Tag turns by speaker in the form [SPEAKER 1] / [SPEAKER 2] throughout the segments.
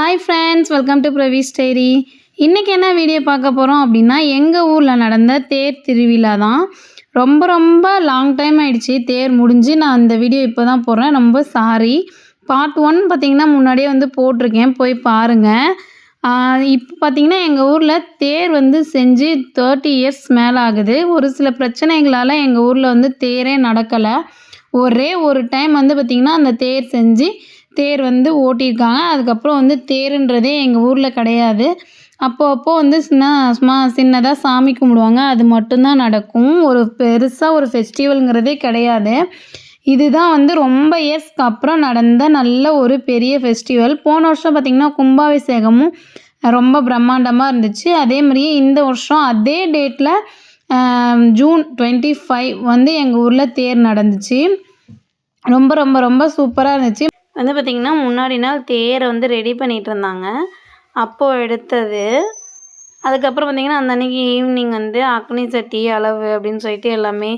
[SPEAKER 1] Hi friends welcome to Pravee's diary இன்றைக்கி என்ன video பார்க்க போகிறோம் அப்படின்னா எங்கள் ஊரில் நடந்த தேர் திருவிழா தான். ரொம்ப ரொம்ப லாங் டைம் ஆகிடுச்சி தேர் முடிஞ்சு நான் அந்த வீடியோ இப்போ தான் போடுறேன். ரொம்ப சாரி பார்ட் ஒன் பார்த்திங்கன்னா முன்னாடியே வந்து போட்டிருக்கேன் போய் பாருங்கள் இப்போ பார்த்திங்கன்னா எங்கள் ஊரில் தேர் வந்து செஞ்சு தேர்ட்டி இயர்ஸ் மேலே ஆகுது. ஒரு சில பிரச்சனைகளால் எங்கள் ஊரில் வந்து தேரே நடக்கலை. ஒரே ஒரு டைம் வந்து பார்த்திங்கன்னா அந்த தேர் செஞ்சு தேர் வந்து ஓட்டியிருக்காங்க. அதுக்கப்புறம் வந்து தேருன்றதே எங்கள் ஊரில் கிடையாது. அப்போ அப்போ வந்து சின்ன சும்மா சின்னதாக சாமி கும்பிடுவாங்க. அது மட்டும்தான் நடக்கும். ஒரு பெருசாக ஒரு ஃபெஸ்டிவலுங்கிறதே கிடையாது. இதுதான் வந்து ரொம்ப இயர்ஸ்க்கு அப்புறம் நடந்த நல்ல ஒரு பெரிய ஃபெஸ்டிவல் போன வருஷம் பார்த்திங்கன்னா கும்பாபிஷேகமும் ரொம்ப பிரம்மாண்டமாக இருந்துச்சு. அதே மாதிரியே இந்த வருஷம் அதே டேட்டில் ஜூன் டுவெண்ட்டி ஃபைவ் வந்து எங்கள் ஊரில் தேர் நடந்துச்சு. ரொம்ப ரொம்ப ரொம்ப சூப்பராக இருந்துச்சு. வந்து பார்த்திங்கன்னா முன்னாடி நாள் தேரை வந்து ரெடி பண்ணிகிட்டு இருந்தாங்க அப்போது எடுத்தது. அதுக்கப்புறம் பார்த்திங்கன்னா அந்த அன்றைக்கி ஈவினிங் வந்து அக்னி சட்டி அளவு அப்படின்னு சொல்லிட்டு எல்லாமே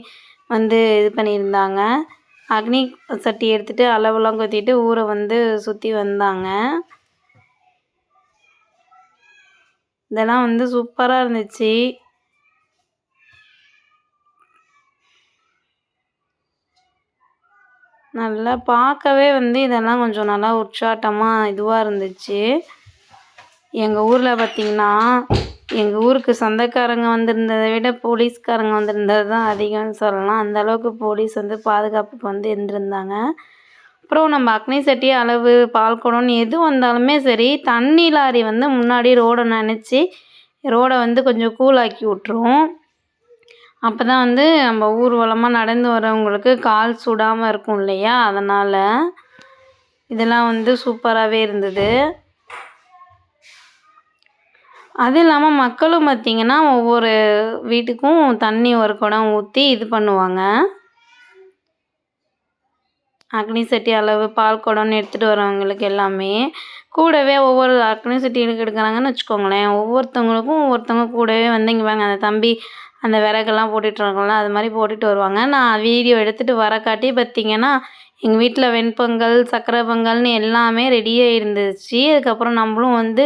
[SPEAKER 1] வந்து இது பண்ணியிருந்தாங்க. அக்னி சட்டி எடுத்துகிட்டு அளவுலாம் கொத்திட்டு ஊரை வந்து சுற்றி வந்தாங்க. இதெல்லாம் வந்து சூப்பராக இருந்துச்சு. நல்லா பார்க்கவே வந்து இதெல்லாம் கொஞ்சம் நல்லா உற்சாட்டமாக இதுவாக இருந்துச்சு. எங்கள் ஊரில் பார்த்திங்கன்னா எங்கள் ஊருக்கு சொந்தக்காரங்க வந்திருந்ததை விட போலீஸ்காரங்க வந்திருந்தது தான் அதிகம்னு சொல்லலாம். அந்த அளவுக்கு போலீஸ் வந்து பாதுகாப்புக்கு வந்து இருந்திருந்தாங்க. அப்புறம் நம்ம அக்னி சட்டி அளவு பால் குடம்னு எது வந்தாலுமே சரி தண்ணி லாரி வந்து முன்னாடி ரோடை நினச்சி ரோடை வந்து கொஞ்சம் கூலாக்கி விட்ரும் அப்போ தான் வந்து நம்ம ஊர்வலமாக நடந்து வரவங்களுக்கு கால் சுடாமல் இருக்கும் இல்லையா? அதனால் இதெல்லாம் வந்து சூப்பராகவே இருந்தது. அது இல்லாமல் மக்களும் பார்த்திங்கன்னா ஒவ்வொரு வீட்டுக்கும் தண்ணி ஒரு குடம் ஊற்றி இது பண்ணுவாங்க. அக்னி சட்டி அளவு பால் குடம்னு எடுத்துகிட்டு வரவங்களுக்கு எல்லாமே கூடவே ஒவ்வொரு அக்னி சட்டி எடுக்க எடுக்கிறாங்கன்னு வச்சுக்கோங்களேன். ஒவ்வொருத்தவங்களுக்கும் ஒவ்வொருத்தவங்க கூடவே வந்து இங்கே பாருங்க அந்த தம்பி அந்த விறகெல்லாம் போட்டுட்ருக்கோம்ல அது மாதிரி போட்டுட்டு வருவாங்க. நான் வீடியோ எடுத்துகிட்டு வர காட்டி பார்த்திங்கன்னா எங்கள் வீட்டில் வெண்பொங்கல் சக்கரை பொங்கல்னு எல்லாமே ரெடியாக இருந்துச்சு. அதுக்கப்புறம் நம்மளும் வந்து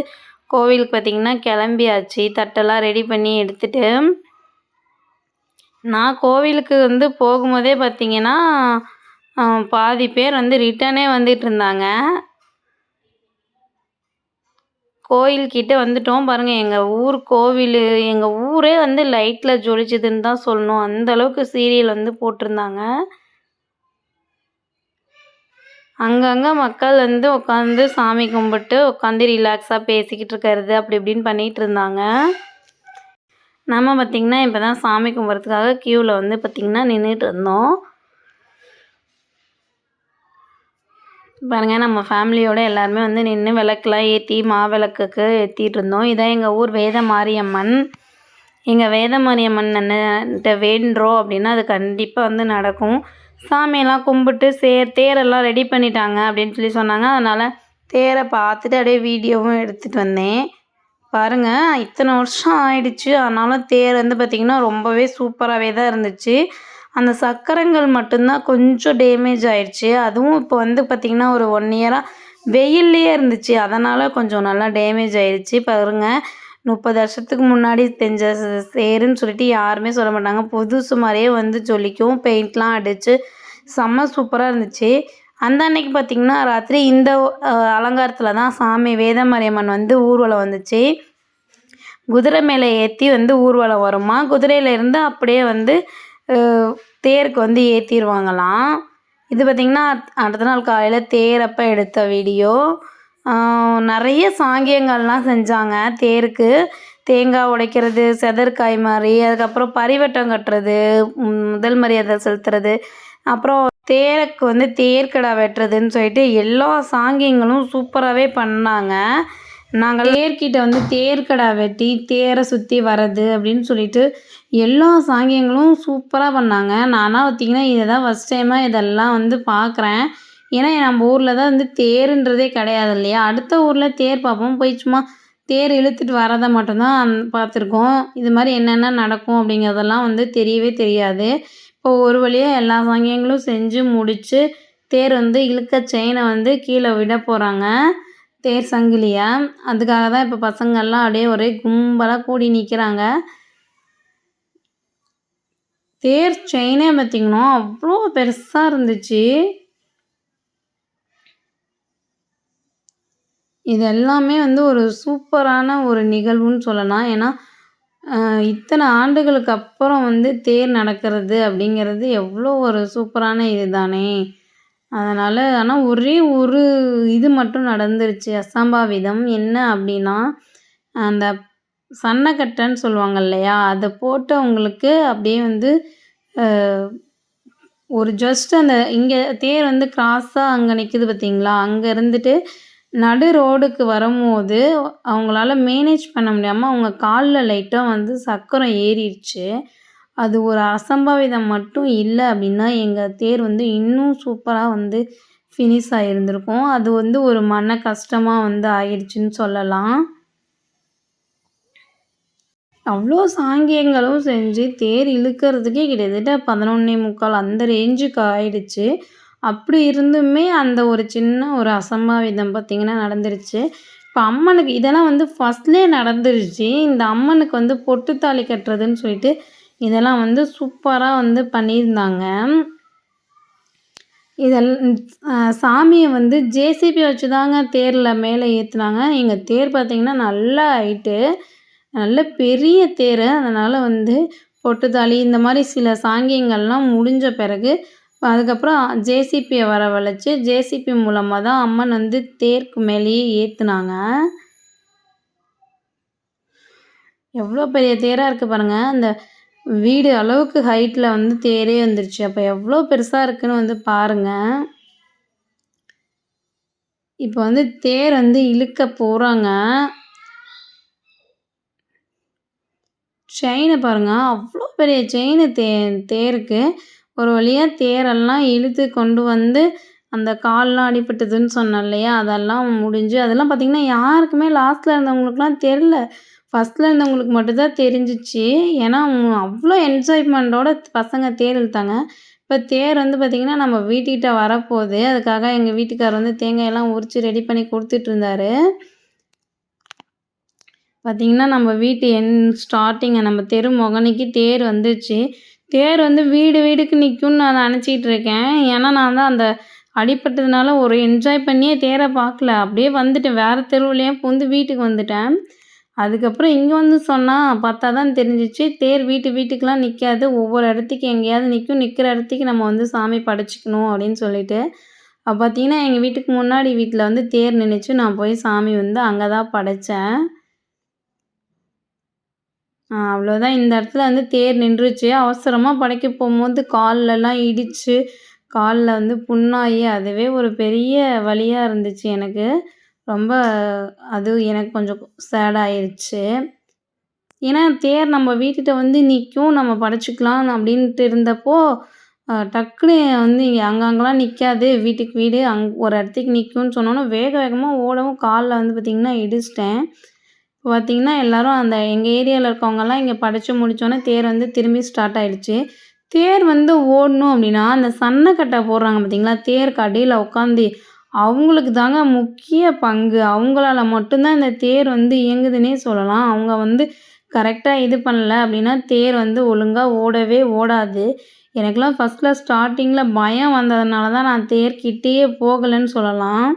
[SPEAKER 1] கோவிலுக்கு பார்த்திங்கன்னா கிளம்பியாச்சு. தட்டெல்லாம் ரெடி பண்ணி எடுத்துகிட்டு நான் கோவிலுக்கு வந்து போகும்போதே பார்த்திங்கன்னா பாதி பேர் வந்து ரிட்டனே வந்துட்டு இருந்தாங்க. கோயில்கிட்ட வந்துட்டோம் பாருங்கள் எங்கள் ஊர் கோவில் எங்கள் ஊரே வந்து லைட்டில் ஜொலிச்சுதுன்னு தான் சொல்லணும். அந்த அளவுக்கு சீரியல் வந்து போட்டிருந்தாங்க. அங்கங்கே மக்கள் வந்து உட்காந்து சாமி கும்பிட்டு உட்காந்து ரிலாக்ஸாக பேசிக்கிட்டு இருக்கிறது அப்படி இப்படின்னு பண்ணிகிட்டு இருந்தாங்க. நம்ம பார்த்திங்கன்னா இப்போ தான் சாமி கும்பிட்றதுக்காக க்யூவில் வந்து பார்த்திங்கன்னா நின்றுட்டு இருந்தோம். பாருங்கள் நம்ம ஃபேமிலியோடு எல்லாருமே வந்து நின்று விளக்குலாம் ஏற்றி மாவிளக்குக்கு ஏற்றிட்டு இருந்தோம் இதான் எங்கள் ஊர் வேத மாரியம்மன் எங்கள் வேத மாரியம்மன் என்னட்ட வேண்டுறோம் அப்படின்னா அது கண்டிப்பாக வந்து நடக்கும். சாமியெல்லாம் கும்பிட்டு சே தேரெல்லாம் ரெடி பண்ணிட்டாங்க அப்படின்னு சொல்லி சொன்னாங்க. அதனால் தேரை பார்த்துட்டு அப்படியே வீடியோவும் எடுத்துகிட்டு வந்தேன். பாருங்கள் இத்தனை வருஷம் ஆயிடுச்சு. ஆனாலும் தேர் வந்து பார்த்திங்கன்னா ரொம்பவே சூப்பராகவே தான் இருந்துச்சு. அந்த சக்கரங்கள் மட்டும்தான் கொஞ்சம் டேமேஜ் ஆயிடுச்சு. அதுவும் இப்போ வந்து பார்த்திங்கன்னா ஒரு ஒன் இயராக வெயில்லையே இருந்துச்சு. அதனால் கொஞ்சம் நல்லா டேமேஜ் ஆயிடுச்சு. பாருங்க முப்பது வருஷத்துக்கு முன்னாடி செஞ்ச சேருன்னு சொல்லிட்டு யாருமே சொல்ல மாட்டாங்க. புதுசு மாதிரியே வந்து ஜொலிக்கும் பெயிண்ட்லாம் அடித்து செம்ம சூப்பராக இருந்துச்சு. அந்த அன்னைக்கு பார்த்திங்கன்னா ராத்திரி இந்த அலங்காரத்தில் தான் சாமி வேதமரியம்மன் வந்து ஊர்வலம் வந்துச்சு. குதிரை மேலே ஏற்றி வந்து ஊர்வலம் வருமா? குதிரையிலேருந்து அப்படியே வந்து தேருக்கு வந்து ஏற்றிருவாங்களாம் இது பார்த்திங்கன்னா அடுத்த நாள் காலையில் தேரப்போ எடுத்த வீடியோ. நிறைய சாங்கியங்கள்லாம் செஞ்சாங்க தேருக்கு. தேங்காய் உடைக்கிறது செதற்காய் மாதிரி அதுக்கப்புறம் பரிவட்டம் கட்டுறது முதல் மரியாதை செலுத்துறது. அப்புறம் தேருக்கு வந்து தேர்க்கடா வெட்டுறதுன்னு சொல்லிட்டு எல்லா சாங்கியங்களும் சூப்பராகவே பண்ணாங்க. நாங்கள் தேர்கிட்ட வந்து தேர்க்கடா வெட்டி தேரை சுற்றி வர்றது அப்படின்னு சொல்லிட்டு எல்லா சாங்கியங்களும் சூப்பராக பண்ணாங்க. நானாக பார்த்திங்கன்னா இதை தான் ஃபஸ்ட் டைமாக இதெல்லாம் வந்து பார்க்குறேன் ஏன்னா நம்ம ஊரில் தான் வந்து தேருன்றதே கிடையாது இல்லையா? அடுத்த ஊரில் தேர் பார்ப்போம். போய் சும்மா தேர் இழுத்துட்டு வரதை மட்டும்தான் பார்த்துருக்கோம். இது மாதிரி என்னென்ன நடக்கும் அப்படிங்கிறதெல்லாம் வந்து தெரியவே தெரியாது. இப்போ ஒரு வழியாக எல்லா சாங்கியங்களும் செஞ்சு முடித்து தேர் வந்து இழுக்க செயினை வந்து கீழே விட போகிறாங்க தேர் சங்கிலியை? அதுக்காக தான் இப்போ பசங்கள்லாம் அப்படியே ஒரே கும்பலாக கூடி நிற்கிறாங்க தேர் செயினே பார்த்திங்கன்னா அவ்வளோ பெருசாக இருந்துச்சு. இது எல்லாமே வந்து ஒரு சூப்பரான ஒரு நிகழ்வுன்னு சொல்லலாம். ஏன்னா இத்தனை ஆண்டுகளுக்கு அப்புறம் வந்து தேர் நடக்கிறது அப்படிங்கிறது எவ்வளோ ஒரு சூப்பரான இது தானே அதனால் ஆனால் ஒரே ஒரு இது மட்டும் நடந்துருச்சு. அசம்பாவிதம் என்ன அப்படின்னா அந்த சன்னக்கட்டைன்னு சொல்லுவாங்க இல்லையா? அதை போட்டவங்களுக்கு அப்படியே வந்து ஒரு ஜஸ்ட் அந்த இங்கே தேர் வந்து கிராஸாக அங்கே நிற்குது பார்த்தீங்களா அங்கே இருந்துட்டு நடு ரோடுக்கு வரும்போது அவங்களால மேனேஜ் பண்ண முடியாமல் அவங்க காலில் லைட்டாக வந்து சக்கரம் ஏறிடுச்சு. அது ஒரு அசம்பாவிதம் மட்டும் இல்லை அப்படின்னா எங்கள் தேர் வந்து இன்னும் சூப்பராக வந்து ஃபினிஷ் ஆகியிருந்திருக்கும் அது வந்து ஒரு மன கஷ்டமாக வந்து ஆயிடுச்சுன்னு சொல்லலாம். அவ்வளோ சாங்கியங்களும் செஞ்சு தேர் இழுக்கிறதுக்கே கிட்டத்தட்ட பதினொன்னே முக்கால் அந்த ரேஞ்சுக்கு ஆயிடுச்சு. அப்படி இருந்துமே அந்த ஒரு சின்ன ஒரு அசம்பாவிதம் பார்த்திங்கன்னா நடந்துருச்சு. இப்போ அம்மனுக்கு இதெல்லாம் வந்து ஃபஸ்ட்லேயே நடந்துருச்சு. இந்த அம்மனுக்கு வந்து பொட்டுத்தாலி கட்டுறதுன்னு சொல்லிட்டு இதெல்லாம் வந்து சூப்பராக வந்து பண்ணியிருந்தாங்க. இதெல்லாம் சாமியை வந்து ஜேசிபி வச்சு தாங்க தேரில் மேலே ஏற்றுனாங்க எங்கள் தேர் பார்த்திங்கன்னா நல்லா ஹைட்டு நல்ல பெரிய தேர். அதனால் வந்து பொட்டுத்தாலி இந்த மாதிரி சில சாங்கியங்கள்லாம் முடிஞ்ச பிறகு அதுக்கப்புறம் ஜேசிபியை வரவழைச்சி ஜேசிபி மூலமாக தான் அம்மன் வந்து தேருக்கு மேலேயே ஏற்றுனாங்க எவ்வளோ பெரிய தேராக இருக்குது பாருங்கள் அந்த வீடு அளவுக்கு ஹைட்டில் வந்து தேரே வந்துருச்சு. அப்போ எவ்வளோ பெருசாக இருக்குன்னு வந்து பாருங்கள் இப்போ வந்து தேர் வந்து இழுக்க போகிறாங்க செயினை பாருங்க. அவ்வளோ பெரிய செயின் தே தேருக்கு. ஒரு வழியாக தேரெல்லாம் இழுத்து கொண்டு வந்து அந்த கால்லாம் அடிபட்டதுன்னு சொன்னேன் இல்லையா? அதெல்லாம் முடிஞ்சு அதெல்லாம் பார்த்திங்கன்னா யாருக்குமே லாஸ்ட்டில் இருந்தவங்களுக்குலாம் தெரில ஃபஸ்ட்டில் இருந்தவங்களுக்கு மட்டும்தான் தெரிஞ்சிச்சு. ஏன்னா அவ்வளோ என்ஜாய்மெண்ட்டோட பசங்க தேர் இழுத்தாங்க. இப்போ தேர் வந்து பார்த்திங்கன்னா நம்ம வீட்டுக்கிட்ட வரப்போகுது. அதுக்காக எங்கள் வீட்டுக்கார் வந்து தேங்காயெல்லாம் உரித்து ரெடி பண்ணி கொடுத்துட்டு இருந்தாரு. பார்த்திங்கன்னா நம்ம வீட்டு என் ஸ்டார்டிங்கை நம்ம தெரு முகனைக்கு தேர் வந்துச்சு. தேர் வந்து வீடு வீடுக்கு நிற்கும்னு நான் நினச்சிக்கிட்டு இருக்கேன். ஏன்னா நான் தான் அந்த அடிபட்டதுனால ஒரு என்ஜாய் பண்ணியே தேரை பார்க்கல. அப்படியே வந்துட்டேன். வேறு தெருவுலையே புந்து வீட்டுக்கு வந்துட்டேன். அதுக்கப்புறம் இங்கே வந்து சொன்னால் பார்த்தா தான் தெரிஞ்சிச்சு. தேர் வீட்டு வீட்டுக்கெலாம் நிற்காது ஒவ்வொரு இடத்துக்கு எங்கேயாவது நிற்கும் நிற்கிற இடத்துக்கு நம்ம வந்து சாமி படைச்சிக்கணும் அப்படின்னு சொல்லிட்டு. அப்போ பார்த்தீங்கன்னா எங்கள் வீட்டுக்கு முன்னாடி வீட்டில் வந்து தேர் நின்றுச்சு நான் போய் சாமி வந்து அங்கே தான் படைத்தேன் அவ்வளோதான் இந்த இடத்துல வந்து தேர் நின்றுச்சு. அவசரமாக படைக்க போகும்போது கால்லலாம் இடித்து காலில் வந்து புண்ணாகி அதுவே ஒரு பெரிய வலியாக இருந்துச்சு எனக்கு. ரொம்ப அது எனக்கு கொஞ்சம் சேட் ஆயிடுச்சு ஏன்னா தேர் நம்ம வீட்டுகிட்ட வந்து நிற்கும் நம்ம படைச்சிக்கலாம் அப்படின்ட்டு இருந்தப்போ டக்குன்னு வந்து இங்கே அங்கங்கெல்லாம் நிற்காது வீட்டுக்கு வீடு அங் ஒரு இடத்துக்கு நிற்கும்னு சொன்னோன்னே வேக வேகமாக ஓடவும் காலில் வந்து பார்த்திங்கன்னா இடிச்சிட்டேன். இப்போ பார்த்திங்கன்னா எல்லோரும் அந்த எங்கள் ஏரியாவில் இருக்கவங்கெல்லாம் இங்கே படைச்சி முடித்தோன்னே தேர் வந்து திரும்பி ஸ்டார்ட் ஆகிடுச்சு தேர் வந்து ஓடணும் அப்படின்னா அந்த சன்னக்கட்டை போடுறாங்க பார்த்தீங்களா தேருக்கு அடியில் உட்காந்து அவங்களுக்கு தாங்க முக்கிய பங்கு. அவங்களால மட்டும்தான் இந்த தேர் வந்து இயங்குதுன்னே சொல்லலாம். அவங்க வந்து கரெக்டாக இது பண்ணல அப்படின்னா தேர் வந்து ஒழுங்காக ஓடவே ஓடாது. எனக்கெல்லாம் ஃபஸ்ட்டில் ஸ்டார்டிங்கில் பயம் வந்ததுனால தான் நான் தேர்கிட்டேயே போகலைன்னு சொல்லலாம்.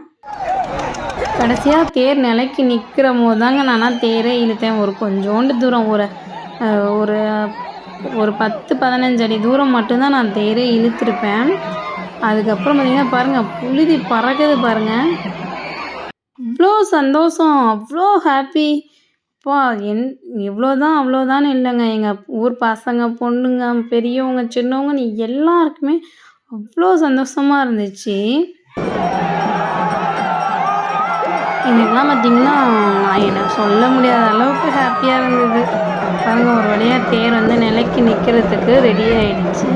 [SPEAKER 1] கடைசியாக தேர் நிலைக்கு நிற்கிற போது தாங்க நான் தேரே இழுத்தேன். ஒரு கொஞ்சோண்டு தூரம் ஒரு ஒரு ஒரு பத்து பதினஞ்சு அடி தூரம் மட்டும்தான் நான் தேரே இழுத்துருப்பேன். அதுக்கப்புறம் பார்த்திங்கன்னா பாருங்கள் புழுதி பறக்குது பாருங்கள் அவ்வளோ சந்தோஷம் அவ்வளோ ஹாப்பி அப்பா என் இவ்வளோதான் அவ்வளோதான் இல்லைங்க. எங்கள் ஊர் பசங்க பொண்ணுங்க பெரியவங்க சின்னவங்க எல்லாருக்குமே அவ்வளோ சந்தோஷமாக இருந்துச்சு. இன்னைக்கெலாம் பார்த்திங்கன்னா நான் எனக்கு சொல்ல முடியாத அளவுக்கு ஹாப்பியாக இருந்தது. பாருங்கள் ஒரு வழியாக தேர் வந்து நிலைக்கு நிற்கிறதுக்கு ரெடி ஆயிடுச்சு.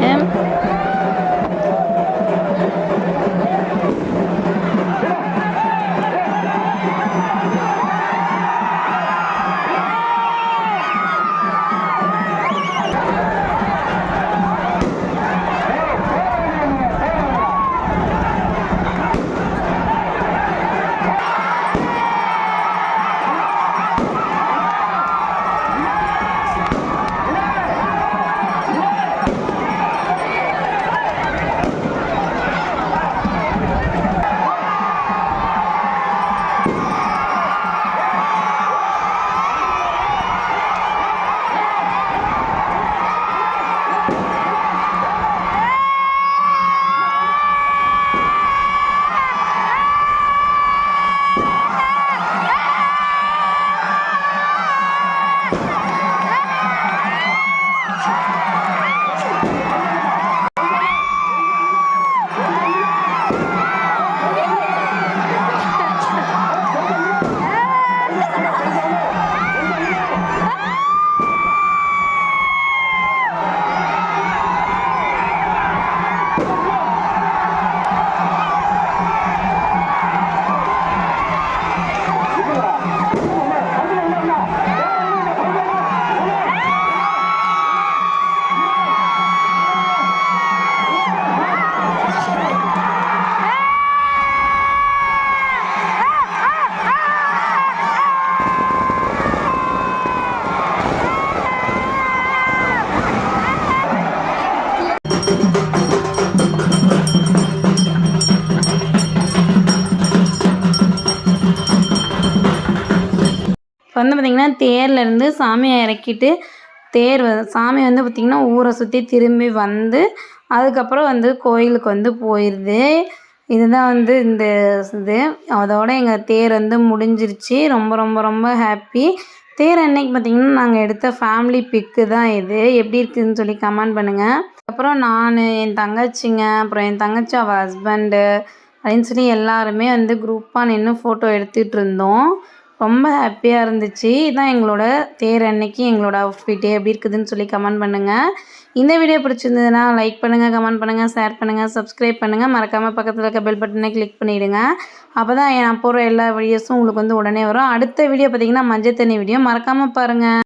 [SPEAKER 1] வந்து பார்த்திங்கன்னா தேர்லேருந்து சாமியை இறக்கிட்டு தேர் சாமி வந்து பார்த்திங்கன்னா ஊரை சுற்றி திரும்பி வந்து அதுக்கப்புறம் வந்து கோயிலுக்கு வந்து போயிடுது இதுதான் வந்து இந்த இது. அதோட எங்கள் தேர் வந்து முடிஞ்சிருச்சு. ரொம்ப ரொம்ப ரொம்ப ஹாப்பி தேர் அன்னைக்கு பார்த்திங்கன்னா நாங்கள் எடுத்த ஃபேமிலி பிக்கு தான் இது. எப்படி இருக்குதுன்னு சொல்லி கமெண்ட் பண்ணுங்கள் அப்புறம் நான் என் தங்கச்சிங்க அப்புறம் என் தங்கச்சி அவள் ஹஸ்பண்டு அப்படின்னு சொல்லி எல்லாருமே வந்து குரூப்பாக நின்று ஃபோட்டோ எடுத்துகிட்டு இருந்தோம். ரொம்ப ஹாப்பியாக இருந்துச்சு. இதான் எங்களோட தேர் அன்னைக்கு எங்களோட அவுட்ஃபிட்டு எப்படி இருக்குதுன்னு சொல்லி கமெண்ட் பண்ணுங்கள் இந்த வீடியோ பிடிச்சிருந்ததுன்னா லைக் பண்ணுங்கள் கமெண்ட் பண்ணுங்கள் ஷேர் பண்ணுங்கள் சப்ஸ்கிரைப் பண்ணுங்கள் மறக்காமல் பக்கத்தில் இருக்க பெல் பட்டனை கிளிக் பண்ணிவிடுங்க அப்போ தான் நான் போடுற எல்லா வீடியோஸும் உங்களுக்கு வந்து உடனே வரும். அடுத்த வீடியோ பார்த்திங்கன்னா மஞ்சள் தண்ணி வீடியோ மறக்காமல் பாருங்கள்